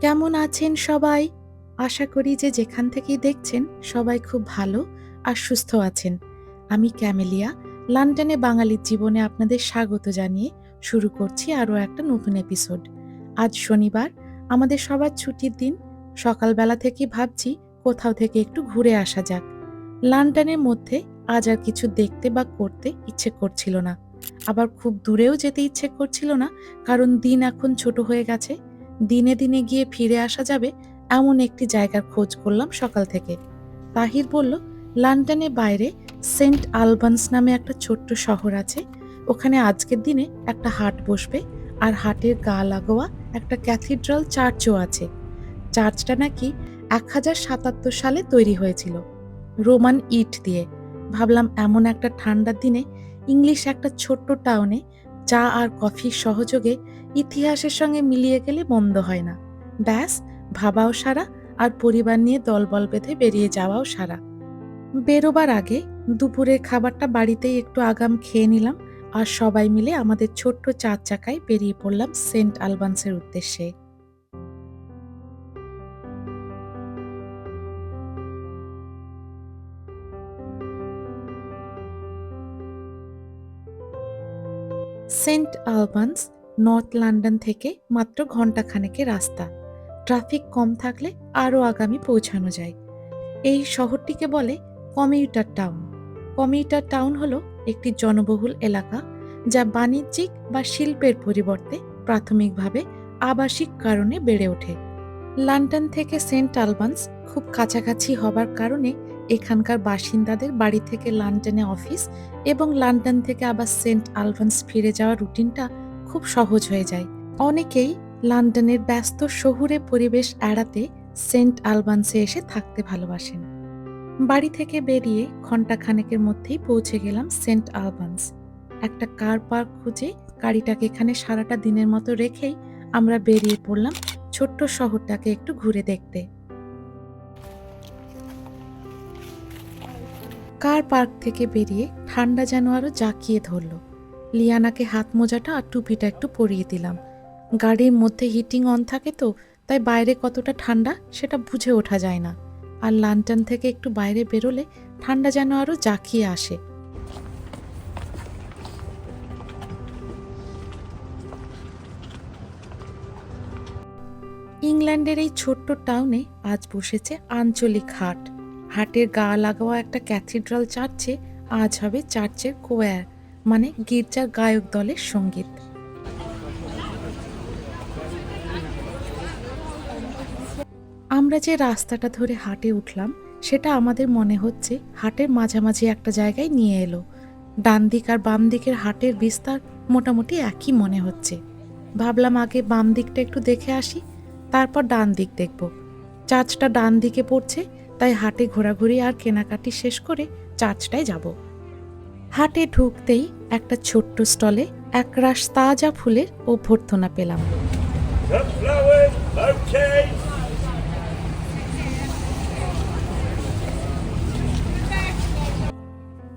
কেমন আছেন সবাই? আশা করি যে যেখান থেকেই দেখছেন সবাই খুব ভালো আর সুস্থ আছেন। আমি ক্যামেলিয়া, লন্ডনে বাঙালির জীবনে আপনাদের স্বাগত জানিয়ে শুরু করছি আরও একটা নতুন এপিসোড। আজ শনিবার, আমাদের সবার ছুটির দিন। সকালবেলা থেকে ভাবছি কোথাও থেকে একটু ঘুরে আসা যাক। লন্ডনের মধ্যে আজ আর কিছু দেখতে বা করতে ইচ্ছে করছিল না। আবার খুব দূরেও যেতে ইচ্ছে করছিল না, কারণ দিন এখন ছোট হয়ে গেছে। দিনে দিনে গিয়ে ফিরে আসা যাবে এমন একটি জায়গার খোঁজ করলাম সকাল থেকে। তাহির বলল লন্ডনের বাইরে সেন্ট আলবান্স নামে একটা ছোট্ট শহর আছে। ওখানে আজকের দিনে একটা হাট বসবে আর হাটের গা লাগোয়া একটা ক্যাথিড্রাল চার্চও আছে। চার্চটা নাকি এক হাজার সাতাত্তর সালে তৈরি হয়েছিল, রোমান ইট দিয়ে। ভাবলাম এমন একটা ঠান্ডার দিনে ইংলিশ একটা ছোট্ট টাউনে চা আর কফির সহযোগে ইতিহাসের সঙ্গে মিলিয়ে গেলে মন্দ হয় না। ব্যাস, ভাবাও সারা আর পরিবার নিয়ে দলবল বেঁধে বেরিয়ে যাওয়াও সারা। বেরোবার আগে দুপুরের খাবারটা বাড়িতেই একটু আগাম খেয়ে নিলাম আর সবাই মিলে আমাদের ছোট্ট চার চাকায় বেরিয়ে পড়লাম সেন্ট আলবান্সের উদ্দেশ্যে। সেন্ট আলবান্স নর্থ লন্ডন থেকে মাত্র ঘন্টাখানেকের রাস্তা। ট্রাফিক কম থাকলে আরও আগামী পৌঁছানো যায়। এই শহরটিকে বলে কমিউটার টাউন। কমিউটার টাউন হলো একটি জনবহুল এলাকা যা বাণিজ্যিক বা শিল্পের পরিবর্তে প্রাথমিকভাবে আবাসিক কারণে বেড়ে ওঠে। লন্ডন থেকে সেন্ট আলবান্স খুব কাছাকাছি হবার কারণে এখানকার বাসিন্দাদের বাড়ি থেকে লন্ডনে অফিস এবং লন্ডন থেকে আবার সেন্ট আলবান্স ফিরে যাওয়ার রুটিনটা খুব সহজ হয়ে যায়। অনেকেই লন্ডনের ব্যস্ত শহুরে পরিবেশ এড়াতে সেন্ট আলবান্সে এসে থাকতে ভালোবাসেন। বাড়ি থেকে বেরিয়ে ঘন্টাখানেকের মধ্যেই পৌঁছে গেলাম সেন্ট আলবান্স। একটা কার পার্ক খুঁজে গাড়িটাকে এখানে সারাটা দিনের মতো রেখেই আমরা বেরিয়ে পড়লাম ছোট্ট শহরটাকে একটু ঘুরে দেখতে। কার পার্ক থেকে বেরিয়ে ঠান্ডা যেন আরও জাঁকিয়ে ধরল। লিয়ানাকে হাত মোজাটা আর টুপিটা একটু পরিয়ে দিলাম। গাড়ির মধ্যে হিটিং অন থাকে তো, তাই বাইরে কতটা ঠান্ডা সেটা বুঝে ওঠা যায় না। আর লান্টান থেকে একটু বাইরে বেরোলে ঠান্ডা যেন আরও জাঁকিয়ে আসে। ইংল্যান্ডের এই ছোট্ট টাউনে আজ বসেছে আঞ্চলিক হাট। হাটের গা লাগাওয়া একটা ক্যাথিড্রাল চার্চে আজ হবে চার্চের কোয়ার মানে গির্জার গায়ক দলের সংগীত। আমরা যে রাস্তাটা ধরে হাটে উঠলাম, সেটা আমাদের মনে হচ্ছে হাটের মাঝামাঝি একটা জায়গায় নিয়ে এলো। ডান দিক আর বাম দিকের হাটের বিস্তার মোটামুটি একই মনে হচ্ছে। ভাবলাম আগে বাম দিকটা একটু দেখে আসি, তারপর ডান দিক দেখব। চার্চটা ডান দিকে পড়ছে, তাই হাটে ঘোরাঘুরি আর কেনাকাটি শেষ করে চার্চটায় যাব। হাটে ঢুকতেই একটা ছোট্ট স্টলে এক একরাশ তাজা ফুলের অভ্যর্থনা পেলাম.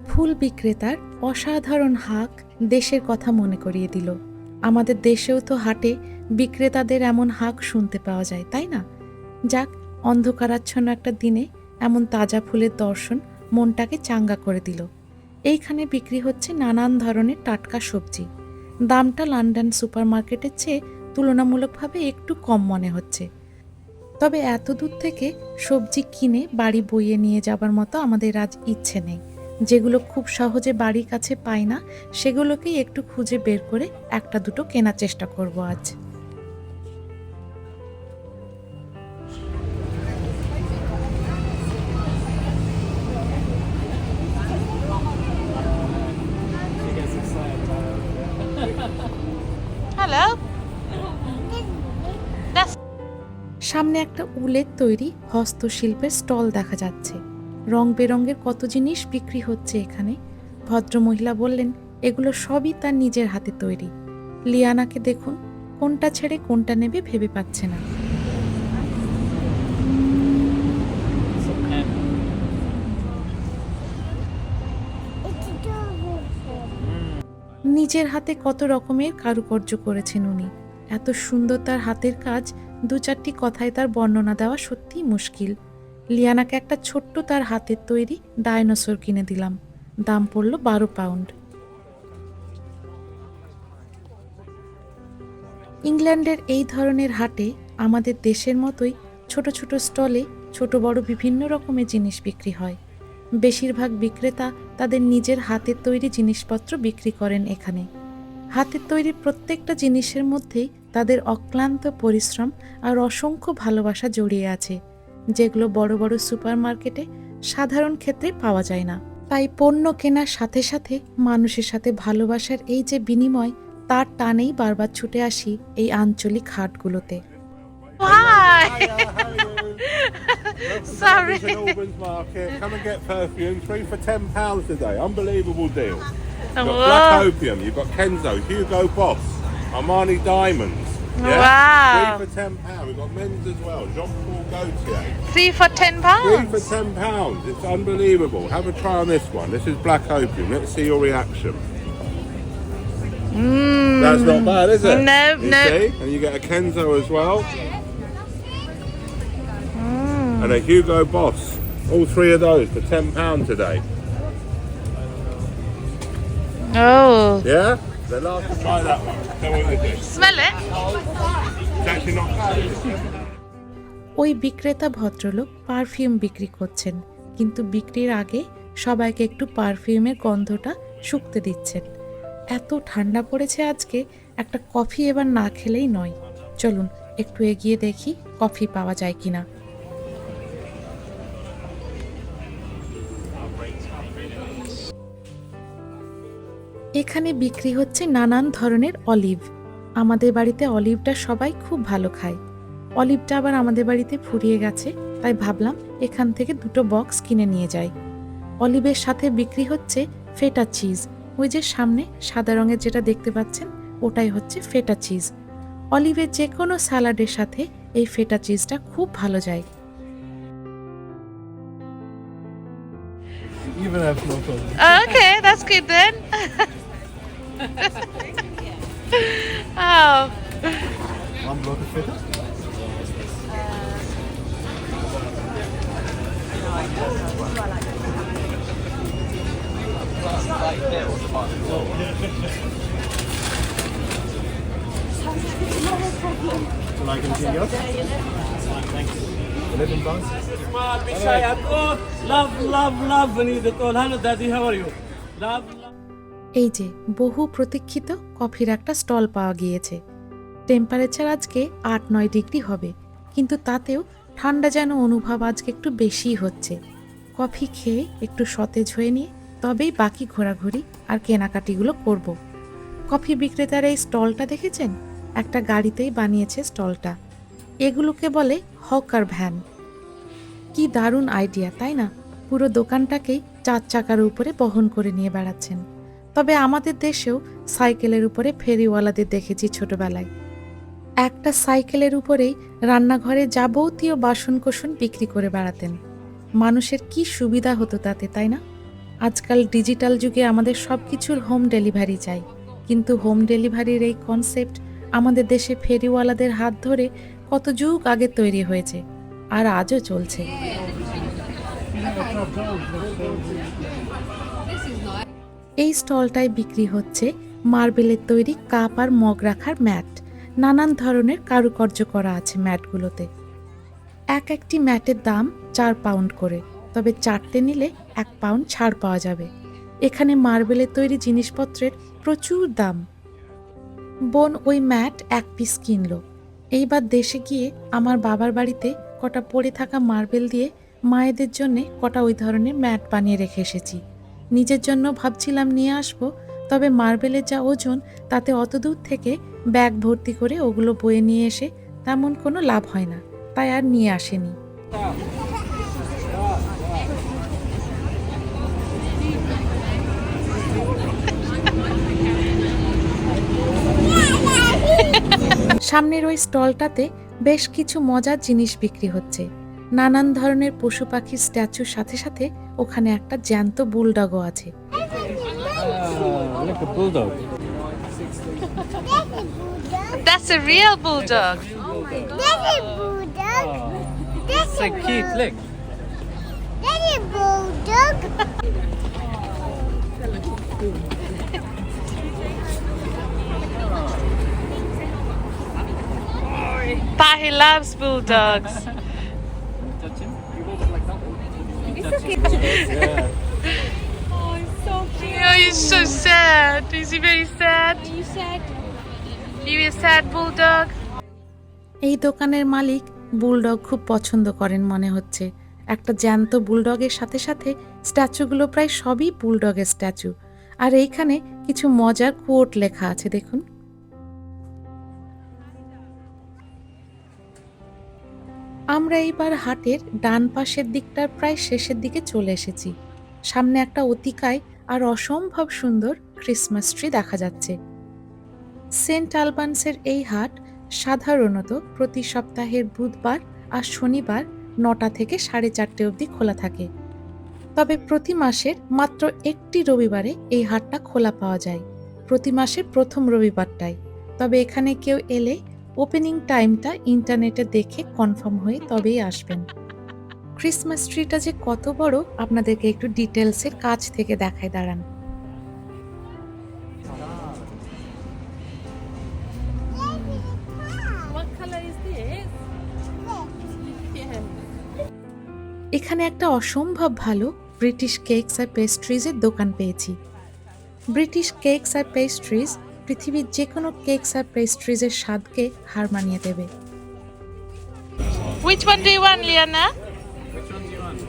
ফুল বিক্রেতার অসাধারণ হাক দেশের কথা মনে করিয়ে দিল। আমাদের দেশেও তো হাটে বিক্রেতাদের এমন হাক শুনতে পাওয়া যায়, তাই না? যাক, অন্ধকারাচ্ছন্ন একটা দিনে এমন তাজা ফুলের দর্শন মনটাকে চাঙ্গা করে দিল। এইখানে বিক্রি হচ্ছে নানান ধরনের টাটকা সবজি। দামটা লন্ডন সুপার মার্কেটের চেয়ে তুলনামূলকভাবে একটু কম মনে হচ্ছে। তবে এত দূর থেকে সবজি কিনে বাড়ি বইয়ে নিয়ে যাবার মতো আমাদের আজ ইচ্ছে নেই। যেগুলো খুব সহজে বাড়ির কাছে পাই না, সেগুলোকেই একটু খুঁজে বের করে একটা দুটো কেনার চেষ্টা করব আজ। সামনে একটা উলের তৈরি হস্তশিল্পের স্টল দেখা যাচ্ছে। রং বেরঙের কত জিনিস বিক্রি হচ্ছে এখানে? ভদ্রমহিলা বললেন, এগুলো সবই তার নিজের হাতে তৈরি। লিয়ানাকে দেখুন, কোনটা ছেড়ে কোনটা নেবে ভেবে পাচ্ছে না। নিজের হাতে কত রকমের কারুকার্য করেছেন উনি। এত সুন্দর তার হাতের কাজ দু চারটি কথায় তার বর্ণনা দেওয়া সত্যিই মুশকিল। লিয়ানাকে একটা ছোট্ট তার হাতের তৈরি ডায়নোসর কিনে দিলাম। দাম পড়ল বারো পাউন্ড। ইংল্যান্ডের এই ধরনের হাটে আমাদের দেশের মতোই ছোট ছোট স্টলে ছোট বড় বিভিন্ন রকমের জিনিস বিক্রি হয়। বেশিরভাগ বিক্রেতা তাদের নিজের হাতের তৈরি জিনিসপত্র বিক্রি করেন এখানে। হাতের তৈরি প্রত্যেকটা জিনিসের মধ্যেই তাদের অক্লান্ত পরিশ্রম আর অসংখ্য ভালোবাসা জড়িয়ে আছে যেগুলো বড় বড় সুপারমার্কেটে সাধারণ ক্ষেত্রে পাওয়া যায় না। তাই পণ্য কেনার সাথে সাথে মানুষের সাথে ভালোবাসার এই যে বিনিময় তার টানেই বারবার ছুটে আসি এই আঞ্চলিক হাটগুলোতে। Armani Diamonds. Wow. Three for ten pounds. We've got men's as well. Jean Paul Gaultier. Three for ten Three for ten pounds. It's unbelievable. Have a try on this one. This is Black Opium. Let's see your reaction. Hmm. That's not bad, is it? No, you no. See? And you get a Kenzo as well. Hmm. And a Hugo Boss. All three of those for ten pounds today. Oh. Yeah? Then last to try that one. Me what do. Smell it. It's actually not bad. ওই বিক্রেতা ভদ্রলোক perfume বিক্রি করছেন, কিন্তু বিক্রির আগে সবাইকে একটু পারফিউমের গন্ধটা শুকতে দিচ্ছেন এত ঠান্ডা পড়েছে আজকে, একটা কফি এবার না খেলেই নয় চলুন, একটু এগিয়ে দেখি কফি পাওয়া যায় কিনা এখানে বিক্রি হচ্ছে নানান ধরনের অলিভ। আমাদের বাড়িতে অলিভটা সবাই খুব ভালো খায়। অলিভটা আবার আমাদের বাড়িতে ফুরিয়ে গেছে তাই ভাবলাম এখান থেকে দুটো বক্স কিনে নিয়ে যাই। অলিভের সাথে বিক্রি হচ্ছে ফেটা চিজ। ওই যে সামনে সাদা রঙের যেটা দেখতে পাচ্ছেন ওটাই হচ্ছে ফেটা চিজ। অলিভের যে কোনো স্যালাডের সাথে এই ফেটা চিজটা খুব ভালো যায়। Even have no problem. Okay, that's good then. oh. One block of. Would like anything else? Eleven pounds. Love, love, love, Tol. Hello, Daddy, how are you? Love. এই যে, বহু প্রতীক্ষিত কফির একটা স্টল পাওয়া গিয়েছে। টেম্পারেচার আজকে আট নয় ডিগ্রি হবে, কিন্তু তাতেও ঠান্ডা যেন অনুভব আজকে একটু বেশিই হচ্ছে। কফি খেয়ে একটু সতেজ হয়ে নিয়ে তবেই বাকি ঘোরাঘুরি আর কেনাকাটিগুলো করব। কফি বিক্রেতার এই স্টলটা দেখেছেন? একটা গাড়িতেই বানিয়েছে স্টলটা। এগুলোকে বলে হকার ভ্যান। কি দারুণ আইডিয়া, তাই না? পুরো দোকানটাকেই চার চাকার উপরে বহন করে নিয়ে বেড়াচ্ছেন। তবে আমাদের দেশেও সাইকেলের উপরে ফেরিওয়ালাদের দেখেছি ছোটবেলায়। একটা সাইকেলের উপরেই রান্নাঘরে যাবতীয় বাসনকোসন বিক্রি করে বেড়াতেন। মানুষের কি সুবিধা হতো তাতে, তাই না? আজকাল ডিজিটাল যুগে আমাদের সব কিছুর হোম ডেলিভারি চাই। কিন্তু হোম ডেলিভারির এই কনসেপ্ট আমাদের দেশে ফেরিওয়ালাদের হাত ধরে কত যুগ আগে তৈরি হয়েছে, আর আজও চলছে। এই স্টলটায় বিক্রি হচ্ছে মার্বেলের তৈরি কাপ আর মগ রাখার ম্যাট। নানান ধরনের কারুকার্য করা আছে ম্যাটগুলোতে। এক একটি ম্যাটের দাম চার পাউন্ড করে, তবে চারটে নিলে এক পাউন্ড ছাড় পাওয়া যাবে। এখানে মার্বেলের তৈরি জিনিসপত্রের প্রচুর দাম। বোন ওই ম্যাট এক পিস কিনলো। এইবার দেশে গিয়ে আমার বাবার বাড়িতে কটা পড়ে থাকা মার্বেল দিয়ে মায়েদের জন্যে কটা ওই ধরনের ম্যাট বানিয়ে রেখে এসেছি। নিজের জন্য ভাবছিলাম নিয়ে আসব, তবে মার্বেলের যা ওজন, তাতে অত দূর থেকে ব্যাগ ভর্তি করে ওগুলো বয়ে নিয়ে এসে তেমন কোনো লাভ হয় না, তাই আর নিয়ে আসেনি। সামনের ওই স্টলটাতে বেশ কিছু মজার জিনিস বিক্রি হচ্ছে। নানান ধরনের পশু পাখির স্ট্যাচুর সাথে সাথে ওখানে একটা জ্যান্ত বুলডগও আছে। Pa, he loves bulldogs. Yeah. Oh, he's so sad. Is he very sad? Are you sad? Are You a sad bulldog? এই দোকানের মালিক বুলডগ খুব পছন্দ করেন মনে হচ্ছে একটা জ্যান্ত বুলডগের সাথে সাথে স্ট্যাচুগুলো প্রায় সবই বুলডগের স্ট্যাচু আর এইখানে কিছু মজার কোট লেখা আছে দেখুন আমরা এইবার হাটের ডান পাশের দিকটার প্রায় শেষের দিকে চলে এসেছি। সামনে একটা অতিকায় আর অসম্ভব সুন্দর ক্রিসমাস ট্রি দেখা যাচ্ছে। সেন্ট আলবান্সের এই হাট সাধারণত প্রতি সপ্তাহের বুধবার আর শনিবার নটা থেকে সাড়ে চারটে অবধি খোলা থাকে। তবে প্রতি মাসের মাত্র একটি রবিবারে এই হাটটা খোলা পাওয়া যায়। প্রতি মাসের প্রথম রবিবারটায় তবে এখানে কেউ এলে ওপেনিং টাইমটা ইন্টারনেটে দেখে কনফার্ম হয়ে তবেই আসবেন। ক্রিসমাস ট্রিটা যে কত বড় আপনাদেরকে একটু ডিটেলসের কাছ থেকে দেখায় দাঁড়ান। এখানে একটা অসম্ভব ভালো ব্রিটিশ কেকস আর পেস্ট্রিজের দোকান পেয়েছি। ব্রিটিশ কেকস আর পেস্ট্রিজ পৃথিবীর যে কোনো কেকস আর পেস্ট্রিজের স্বাদকে হার মানিয়ে দেবে Which one do you want, Liana? Which one do you want?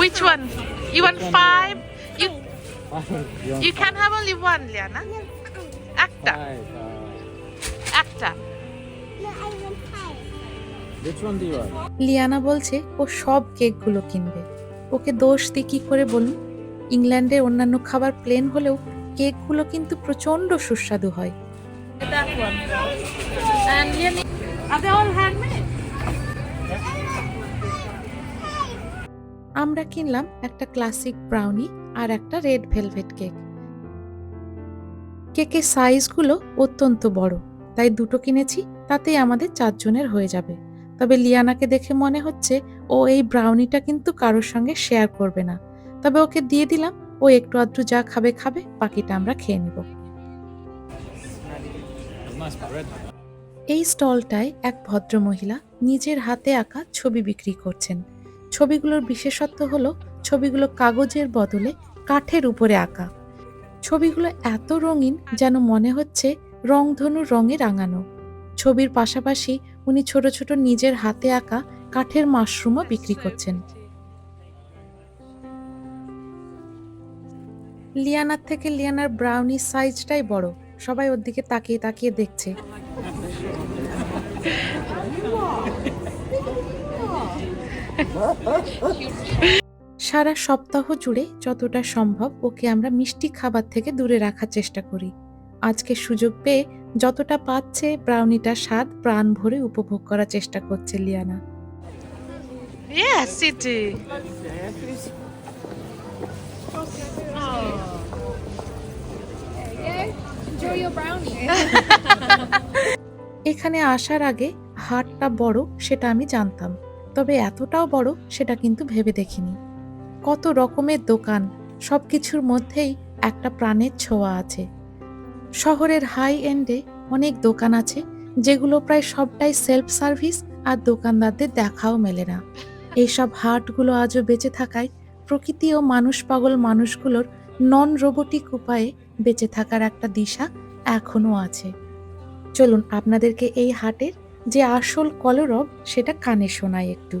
Which one? You want five? You you can have only one, Liana. Acta. Uh, acta. Liana বলছে ও সব কেকগুলো কিনবে। ওকে দোষ দিই কি করে বলুন? ইংল্যান্ডের অন্যান্য খাবার প্লেন হলেও কেকগুলো কিন্তু প্রচণ্ড সুস্বাদু হয়? আমরা কিনলাম একটা ক্লাসিক ব্রাউনি আর একটা রেড ভেলভেট কেক। কেকের সাইজগুলো অত্যন্ত বড় তাই দুটো কিনেছি তাতেই আমাদের চারজনের হয়ে যাবে। তবে লিয়ানাকে দেখে মনে হচ্ছে ও এই ব্রাউনিটা কিন্তু কারোর সঙ্গে শেয়ার করবে না। তবে ওকে দিয়ে দিলাম, ও একটু আধটু যা খাবে খাবে, বাকিটা আমরা খেয়ে নেব। এই স্টলটায় এক ভদ্রমহিলা নিজের হাতে আঁকা ছবি বিক্রি করছেন। ছবিগুলোর বিশেষত্ব হলো ছবিগুলো কাগজের বদলে কাঠের উপরে আঁকা। ছবিগুলো এত রঙিন যেন মনে হচ্ছে রংধনুর রঙে রাঙানো। ছবির পাশাপাশি উনি ছোট ছোট নিজের হাতে আঁকা কাঠের মাশরুমও বিক্রি করছেন। লিয়ানার থেকে লিয়ানার ব্রাউনি সাইজটাই বড়। সবাই ওর দিকে তাকিয়ে তাকিয়ে দেখছে। সারা সপ্তাহ জুড়ে যতটা সম্ভব ওকে আমরা মিষ্টি খাবার থেকে দূরে রাখার চেষ্টা করি। আজকে সুযোগ পেয়ে যতটা পাচ্ছে ব্রাউনিটা স্বাদ প্রাণ ভরে উপভোগ করার চেষ্টা করছে লিয়ানা। Yes, it is. এখানে আসার আগে হাটটা বড় সেটা আমি জানতাম তবে এতটাও বড় সেটা কিন্তু ভেবে দেখিনি। কত রকমের দোকান সব কিছুর মধ্যেই একটা প্রাণের ছোঁয়া আছে। শহরের হাই এন্ডে অনেক দোকান আছে, যেগুলো প্রায় সবটাই সেলফ সার্ভিস আর দোকানদারদের দেখাও মেলে না। এইসব হাটগুলো আজও বেঁচে থাকায় প্রকৃতি ও মানুষ পাগল মানুষগুলোর নন রোবোটিক উপায়ে বেঁচে থাকার একটা দিশা এখনও আছে। চলুন, আপনাদেরকে এই হাটের যে আসল কলরব সেটা কানে শোনায় একটু।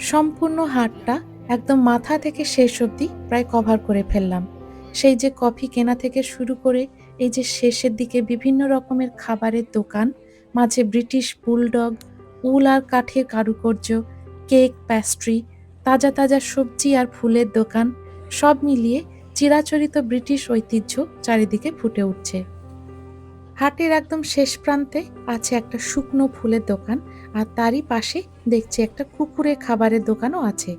সম্পূর্ণ হাটটা একদম মাথা থেকে শেষ অবধি প্রায় কভার করে ফেললাম। সেই যে কফি কেনা থেকে শুরু করে এই যে শেষের দিকে বিভিন্ন রকমের খাবারের দোকান মাঝে ব্রিটিশ বুলডগ, উল আর কাঠের কারুকার্য, কেক প্যাস্ট্রি, তাজা তাজা সবজি আর ফুলের দোকান, সব মিলিয়ে চিরাচরিত ব্রিটিশ ঐতিহ্য চারিদিকে ফুটে উঠছে। হাটের একদম শেষ প্রান্তে আছে একটা শুকনো ফুলের দোকান আর তারই পাশে দেখছি একটা কুকুরের খাবারের দোকানও আছে।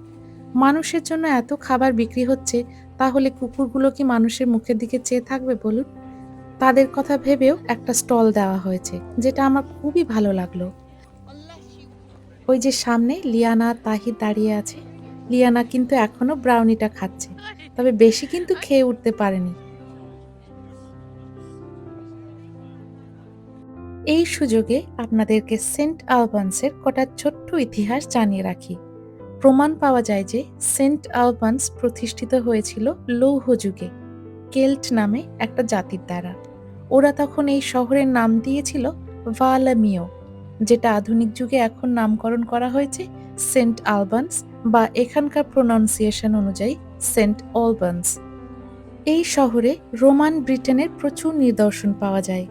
মানুষের জন্য এত খাবার বিক্রি হচ্ছে, তাহলে কুকুরগুলো কি মানুষের মুখের দিকে চেয়ে থাকবে বলুন? তাদের কথা ভেবেও একটা স্টল দেওয়া হয়েছে, যেটা আমার খুবই ভালো লাগল। ওই যে সামনে লিয়ানা, তাহির দাঁড়িয়ে আছে। লিয়ানা কিন্তু এখনও ব্রাউনিটা খাচ্ছে, তবে বেশি কিন্তু খেয়ে উঠতে পারেনি। এই সুযোগে আপনাদেরকে সেন্ট আলবান্সের কটা ছোট্ট ইতিহাস জানিয়ে রাখি। প্রমাণ পাওয়া যায় যে সেন্ট আলবান্স প্রতিষ্ঠিত হয়েছিল লৌহ যুগে, কেল্ট নামে একটা জাতির দ্বারা। ওরা তখন এই শহরের নাম দিয়েছিল ভালামিও, যেটা আধুনিক যুগে এখন নামকরণ করা হয়েছে সেন্ট আলবান্স বা এখানকার প্রোনাউন্সিয়েশন অনুযায়ী সেন্ট অলবান্স। এই শহরে রোমান ব্রিটেনের প্রচুর নিদর্শন পাওয়া যায়,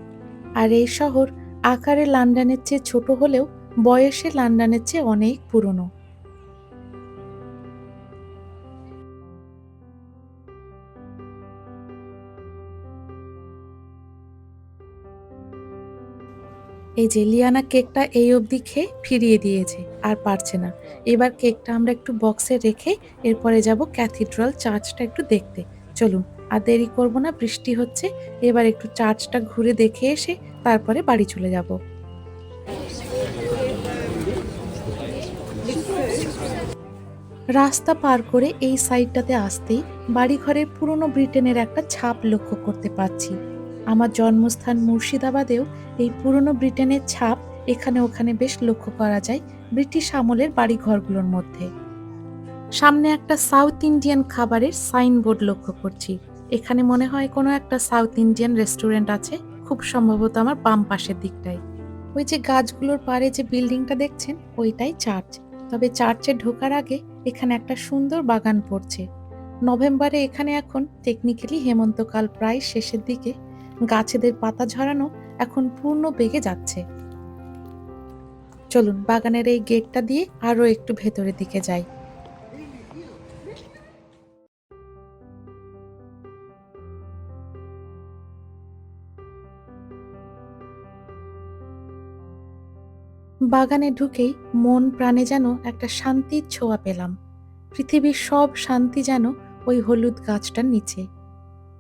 আর এই শহর আকারে লন্ডনের চেয়ে ছোট হলেও বয়সে লন্ডনের চেয়ে অনেক পুরনো। এই যে লিয়ানা কেকটা এই অবধি খেয়ে ফিরিয়ে দিয়েছে, আর পারছে না। এবার কেকটা আমরা একটু বক্সে রেখে এরপরে যাব ক্যাথিড্রাল চার্চটা একটু দেখতে। চলুন, আর দেরি করব না, বৃষ্টি হচ্ছে। এবার একটু চার্চটা ঘুরে দেখে এসে তারপরে বাড়ি চলে যাব। রাস্তা পার করে এই সাইডটাতে আসতেই বাড়িঘরের পুরনো ব্রিটেনের একটা ছাপ লক্ষ্য করতে পারছি। আমার জন্মস্থান মুর্শিদাবাদেও এই পুরনো ব্রিটেনের ছাপ এখানে ওখানে বেশ লক্ষ্য করা যায় ব্রিটিশ আমলের বাড়িঘরগুলোর মধ্যে। সামনে একটা সাউথ ইন্ডিয়ান খাবারের সাইনবোর্ড লক্ষ্য করছি। এখানে মনে হয় কোনো একটা সাউথ ইন্ডিয়ান রেস্টুরেন্ট আছে, খুব সম্ভবত আমার বাম পাশের দিকটায়। ওই যে গাছগুলোর পারে যে বিল্ডিংটা দেখছেন, ওইটাই চার্চ। তবে চার্চে ঢোকার আগে এখানে একটা সুন্দর বাগান পড়ছে। নভেম্বরে এখানে এখন টেকনিক্যালি হেমন্তকাল প্রায় শেষের দিকে গাছেদের পাতা ঝরানো এখন পূর্ণ বেগে যাচ্ছে। চলুন, বাগানের এই গেটটা দিয়ে আরও একটু ভেতরের দিকে যাই। বাগানে ঢুকেই মন প্রাণে যেন একটা শান্তির ছোঁয়া পেলাম। পৃথিবীর সব শান্তি যেন ওই হলুদ গাছটার নিচে।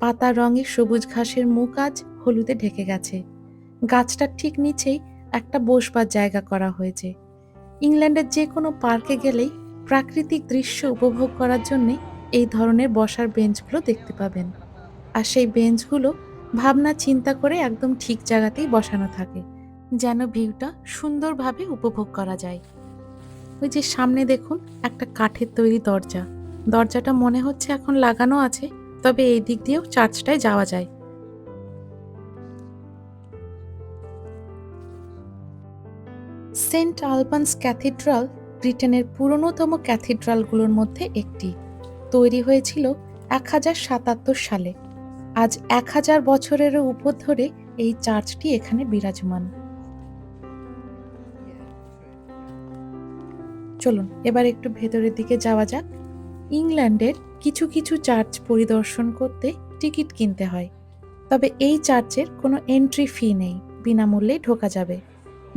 পাতা রঙে সবুজ ঘাসের মুখ আজ হলুদে ঢেকে গেছে। গাছটার ঠিক নিচেই একটা বসবার জায়গা করা হয়েছে। ইংল্যান্ডের যে কোনো পার্কে গেলেই প্রাকৃতিক দৃশ্য উপভোগ করার জন্য এই ধরনের বসার বেঞ্চগুলো দেখতে পাবেন। আর সেই বেঞ্চগুলো ভাবনা চিন্তা করে একদম ঠিক জায়গাতেই বসানো থাকে, যেন ভিউটা সুন্দরভাবে উপভোগ করা যায়। ওই যে সামনে দেখুন একটা কাঠের তৈরি দরজা। দরজাটা মনে হচ্ছে এখন লাগানো আছে তবে এই দিক দিয়েও চার্চটায় যাওয়া যায়। সেন্ট আলবান্স ক্যাথিড্রাল ব্রিটেনের পুরনোতম ক্যাথিড্রালগুলোর মধ্যে একটি। তৈরি হয়েছিল এক হাজার সাতাত্তর সালে। আজ এক হাজার বছরেরও উপর ধরে এই চার্চটি এখানে বিরাজমান। চলুন, এবার একটু ভেতরের দিকে যাওয়া যাক। ইংল্যান্ডের কিছু কিছু চার্চ পরিদর্শন করতে টিকিট কিনতে হয়। তবে এই চার্চের কোনো এন্ট্রি ফি নেই বিনামূল্যেই ঢোকা যাবে।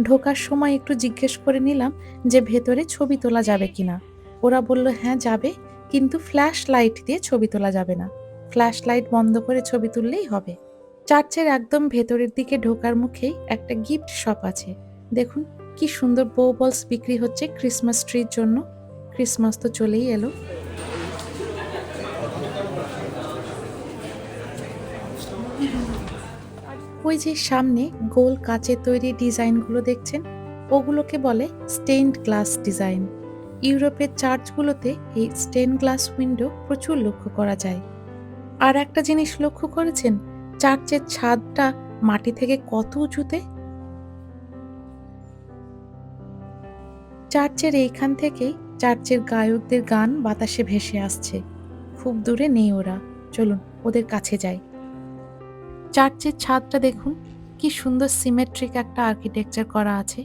ঢোকার সময় একটু জিজ্ঞেস করে নিলাম যে ভেতরে ছবি তোলা যাবে কিনা। ওরা বলল হ্যাঁ যাবে। কিন্তু ফ্ল্যাশ লাইট দিয়ে ছবি তোলা যাবে না। ফ্ল্যাশ লাইট বন্ধ করে ছবি তুললেই হবে। চার্চের একদম ভেতরের দিকে ঢোকার মুখেই একটা গিফট শপ আছে। দেখুন, কি সুন্দর বো বলস বিক্রি হচ্ছে ক্রিসমাস ট্রির জন্য। ক্রিসমাস তো চলেই এলো। ওই যে সামনে গোল কাচের তৈরি ডিজাইনগুলো দেখছেন, ওগুলোকে বলে স্টেইনড গ্লাস ডিজাইন। ইউরোপের চার্চগুলোতে এই স্টেন গ্লাস উইন্ডো প্রচুর লক্ষ্য করা যায়। আর একটা জিনিস লক্ষ্য করেছেন, চার্চের ছাদটা মাটি থেকে কত উঁচুতে? চার্চের এইখান থেকেই চার্চের গায়কদের গান বাতাসে ভেসে আসছে। খুব দূরে নেই ওরা। চলুন, ওদের কাছে যাই। চার্চের ছাদটা দেখুন কি সুন্দর সিমেট্রিক একটা আর্কিটেকচার করা আছে।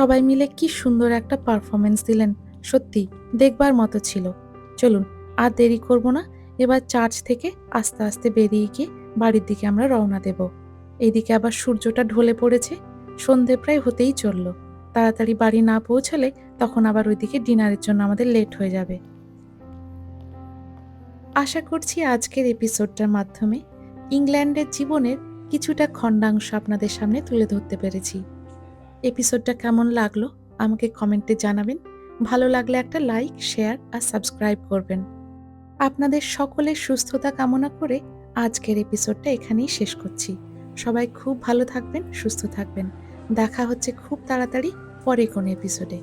সবাই মিলে কি সুন্দর একটা পারফরমেন্স দিলেন। সত্যি, দেখবার মতো ছিল। চলুন, আর দেরি করব না, এবার চার্চ থেকে আস্তে আস্তে বেরিয়ে গিয়ে বাড়ির দিকে আমরা রওনা দেব। এইদিকে আবার সূর্যটা ঢলে পড়েছে, সন্ধে প্রায় হতেই চলল। তাড়াতাড়ি বাড়ি না পৌঁছালে তখন আবার ওইদিকে ডিনারের জন্য আমাদের লেট হয়ে যাবে। আশা করছি আজকের এপিসোডটার মাধ্যমে ইংল্যান্ডের জীবনের কিছুটা খণ্ডাংশ আপনাদের সামনে তুলে ধরতে পেরেছি। এপিসোডটা কেমন লাগল, আমাকে কমেন্টে জানাবেন। ভালো লাগলে একটা লাইক শেয়ার আর সাবস্ক্রাইব করবেন। আপনাদের সকলের সুস্থতা কামনা করে আজকের এপিসোডটা এখানেই শেষ করছি। সবাই খুব ভালো থাকবেন, সুস্থ থাকবেন। দেখা হচ্ছে খুব তাড়াতাড়ি পরে কোনো এপিসোডে